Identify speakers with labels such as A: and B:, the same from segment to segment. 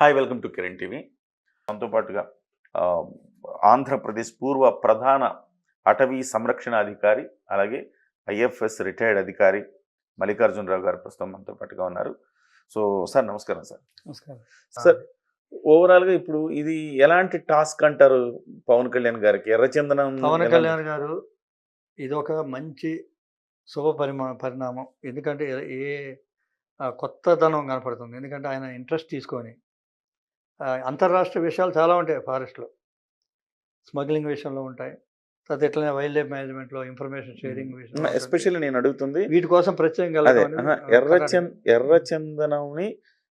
A: Hi welcome to Kiran TV. మనతో పాటుగా ఆంధ్రప్రదేశ్ పూర్వ ప్రధాన అటవీ సంరక్షణ అధికారి అలాగే ఐఎఫ్ఎస్ రిటైర్డ్ అధికారి మల్లికార్జునరావు గారు ప్రస్తుతం మనతో పాటుగా ఉన్నారు. సో సార్ నమస్కారం సార్.
B: నమస్కారం.
A: సార్ ఓవరాల్గా ఇప్పుడు ఇది ఎలాంటి టాస్క్ అంటారు పవన్ కళ్యాణ్ గారికి? ఎర్రచందనం
B: పవన్ కళ్యాణ్ గారు ఇది ఒక మంచి శుభ పరిమా పరిణామం. ఎందుకంటే ఏ- కొత్తదనం కనపడుతుంది. ఎందుకంటే ఆయన ఇంట్రెస్ట్ తీసుకొని అంతర్రాష్ట్ర విషయాలు చాలా ఉంటాయి ఫారెస్ట్లో. స్మగ్లింగ్ విషయంలో ఉంటాయి. తర్వాత ఎట్లనే వైల్డ్ లైఫ్ మేనేజ్మెంట్లో ఇన్ఫర్మేషన్ షేరింగ్ విషయంలో
A: ఎస్పెషల్లీ నేను అడుగుతుంది
B: వీటి కోసం ప్రత్యేకంగా
A: ఎర్రచంద ఎర్రచందనంని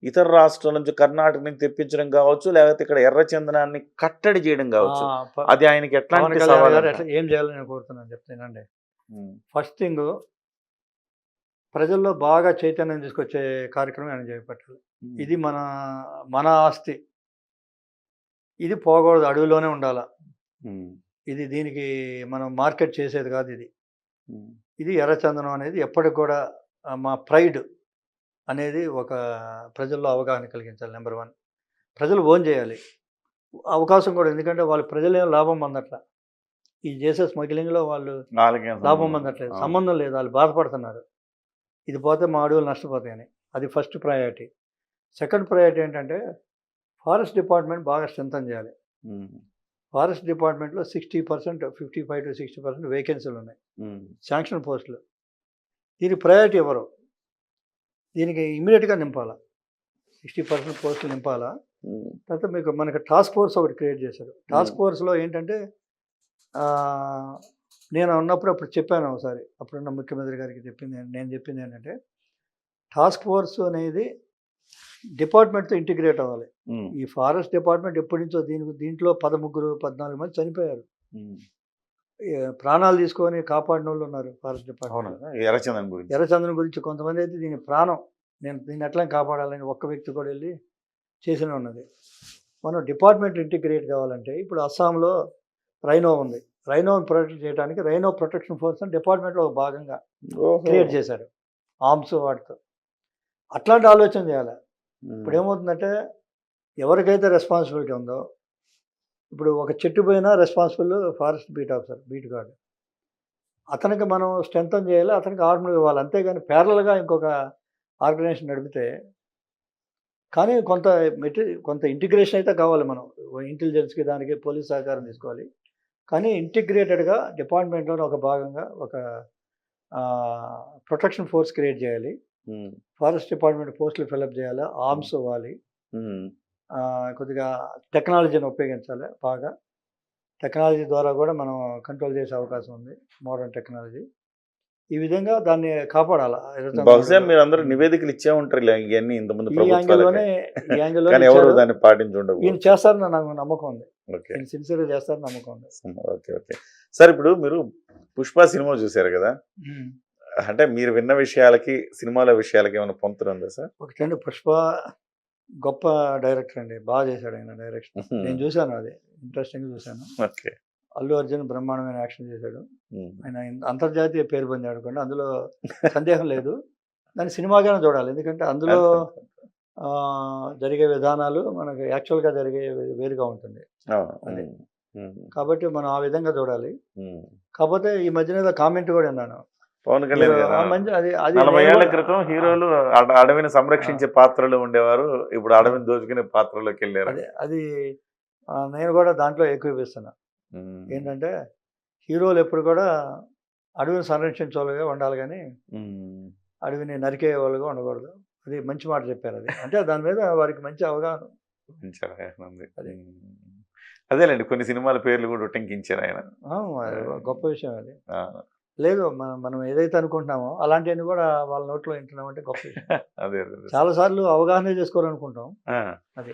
A: ఇతర రాష్ట్రాల నుంచి కర్ణాటక నుంచి తెప్పించడం కావచ్చు లేకపోతే ఇక్కడ ఎర్రచందనాన్ని కట్టడి చేయడం కావచ్చు. అది ఆయనకి ఎట్లాంటి?
B: ఎట్లా ఏం చేయాలని నేను కోరుతున్నాను చెప్తానండి ఫస్ట్ థింగ్ ప్రజల్లో బాగా చైతన్యం తీసుకొచ్చే కార్యక్రమం ఆయన చేపట్టాలి. ఇది మన మన ఆస్తి. ఇది పోకూడదు అడవిలోనే ఉండాలా. ఇది దీనికి మనం మార్కెట్ చేసేది కాదు ఇది. ఇది ఎర్రచందనం అనేది ఎప్పటికి కూడా మా ప్రైడ్ అనేది ఒక ప్రజల్లో అవగాహన కలిగించాలి నెంబర్ వన్. ప్రజలు ఓన్ చేయాలి. అవకాశం కూడా ఎందుకంటే వాళ్ళు ప్రజలేం లాభం పొందట్ల. ఈ చేసే స్మగ్లింగ్లో వాళ్ళు లాభం. పొందట్లేదు. సంబంధం లేదు వాళ్ళు బాధపడుతున్నారు. ఇది పోతే మా అడవులు నష్టపోతాయని. అది ఫస్ట్ ప్రయారిటీ. సెకండ్ ప్రయారిటీ ఏంటంటే ఫారెస్ట్ డిపార్ట్మెంట్ బాగా స్ట్రెంథన్ చేయాలి. ఫారెస్ట్ డిపార్ట్మెంట్లో sixty percent fifty five to sixty percent వేకెన్సీలు ఉన్నాయి. శాంక్షన్ పోస్టులు. దీనికి ప్రయారిటీ ఎవరు? దీనికి ఇమీడియట్గా నింపాలా? సిక్స్టీ పర్సెంట్ పోస్టులు నింపాలా? తర్వాత మీకు మనకి టాస్క్ ఫోర్స్ ఒకటి క్రియేట్ చేశారు. టాస్క్. ఫోర్స్లో ఏంటంటే నేను ఉన్నప్పుడు అప్పుడు చెప్పాను ఒకసారి అప్పుడున్న ముఖ్యమంత్రి గారికి చెప్పింది నేను చెప్పింది ఏంటంటే టాస్క్ ఫోర్స్ అనేది డిపార్ట్మెంట్తో ఇంటిగ్రేట్ అవ్వాలి. ఈ ఫారెస్ట్ డిపార్ట్మెంట్ ఎప్పటి నుంచో దీని దీంట్లో పదముగ్గురు పద్నాలుగు మంది చనిపోయారు. ప్రాణాలు తీసుకొని కాపాడిన వాళ్ళు ఉన్నారు ఫారెస్ట్ డిపార్ట్మెంట్
A: ఎర్రచందనం గురించి.
B: ఎర్రచంద్రుని గురించి కొంతమంది అయితే దీని ప్రాణం నేను దీన్ని ఎట్లా కాపాడాలని ఒక్క వ్యక్తి కూడా వెళ్ళి చేసిన ఉన్నది. మనం డిపార్ట్మెంట్ ఇంటిగ్రేట్ కావాలంటే ఇప్పుడు అస్సాంలో రైనో ఉంది. రైనో ప్రొటెక్ట్ చేయడానికి రైనో ప్రొటెక్షన్ ఫోర్స్ అని డిపార్ట్మెంట్లో ఒక భాగంగా. క్రియేట్ చేశారు. ఆర్మ్స్ వాటితో. అట్లాంటి ఆలోచన చేయాలి. ఇప్పుడు ఏమవుతుందంటే ఎవరికైతే రెస్పాన్సిబిలిటీ ఉందో ఇప్పుడు ఒక చెట్టు పోయినా responsible forest beat officer beat guard. అతనికి మనం స్ట్రెంథన్ చేయాలి అతనికి ఆర్మీ ఇవ్వాలి. అంతేగాని ప్యారల్గా ఇంకొక ఆర్గనైజేషన్ నడిపితే కానీ కొంత మెటీ కొంత ఇంటిగ్రేషన్ అయితే కావాలి మనం. ఇంటెలిజెన్స్కి దానికి పోలీస్ సహకారం తీసుకోవాలి. కానీ ఇంటిగ్రేటెడ్గా డిపార్ట్మెంట్లో ఒక భాగంగా ఒక ప్రొటెక్షన్ ఫోర్స్ క్రియేట్ చేయాలి. ఫారెస్ట్ డిపార్ట్మెంట్ పోస్టులు ఫిలప్ చేయాలి? ఆర్మ్స్ ఇవ్వాలి. కొద్దిగా టెక్నాలజీని ఉపయోగించాలి బాగా. టెక్నాలజీ ద్వారా కూడా మనం కంట్రోల్ చేసే అవకాశం ఉంది మోడర్న్ టెక్నాలజీ. ఈ విధంగా దాన్ని కాపాడాలి?
A: బహుశా మీరు అందరూ నివేదికలు ఇచ్చే ఉంటారు ఇవన్నీ కానీ ఎవరు పాటించుండవు
B: ఈయన చేస్తారని నాకు నమ్మకం ఉంది. సిన్సియర్గా చేస్తారని నమ్మకం ఉంది.
A: Okay okay. సార్ ఇప్పుడు మీరు పుష్ప సినిమా చూశారు కదా? అంటే మీరు విన్న విషయాలకి సినిమాల విషయాలకి ఏమైనా ఉందా సార్?
B: ఒకటండి పుష్ప గొప్ప డైరెక్టర్ అండి. బాగా చేశాడు ఆయన డైరెక్షన్. నేను చూశాను అది. ఇంట్రెస్టింగ్ చూశాను.
A: ఓకే.
B: అల్లు అర్జున్ బ్రహ్మాండమైన యాక్షన్ చేశాడు. ఆయన అంతర్జాతీయ పేరు పొందాడు కూడా అందులో సందేహం లేదు. దాన్ని సినిమాగానే చూడాలి. ఎందుకంటే అందులో ఆ, జరిగే విధానాలు మనకు యాక్చువల్గా జరిగే వేరుగా ఉంటుంది. అదే. కాబట్టి మనం ఆ విధంగా చూడాలి. కాకపోతే ఈ మధ్యన కామెంట్ కూడా విన్నాను.
A: పవన్ కళ్యాణ్ గారు? నలభై
B: ఏళ్ళ
A: క్రితం హీరోలు అడ- అడవిని సంరక్షించే పాత్రలు ఉండేవారు. ఇప్పుడు అడవిని దోచుకునే పాత్రలోకి వెళ్ళారు.
B: అదే నేను కూడా దాంట్లో
A: ఉమ్,
B: ఏంటంటే హీరోలు ఎప్పుడు కూడా అడవిని సంరక్షించే ఉండాలి కానీ అడవిని నరికే వాళ్ళుగా ఉండకూడదు. అది మంచి మాట చెప్పారు అది. అంటే దాని మీద వారికి మంచి అవగాహన.
A: మంచి అవగాహన ఉంది.
B: అదే.
A: అదేలేండి కొన్ని సినిమాల పేర్లు కూడా ఉటంకించారు ఆయన.
B: గొప్ప విషయం అది. లేదు మనం మనం ఏదైతే అనుకుంటున్నామో అలాంటివన్నీ కూడా వాళ్ళ నోట్లో గొప్ప
A: అదే అదే, అదే.
B: చాలా సార్లు అవగాహన చేసుకోవాలనుకుంటాం. అది.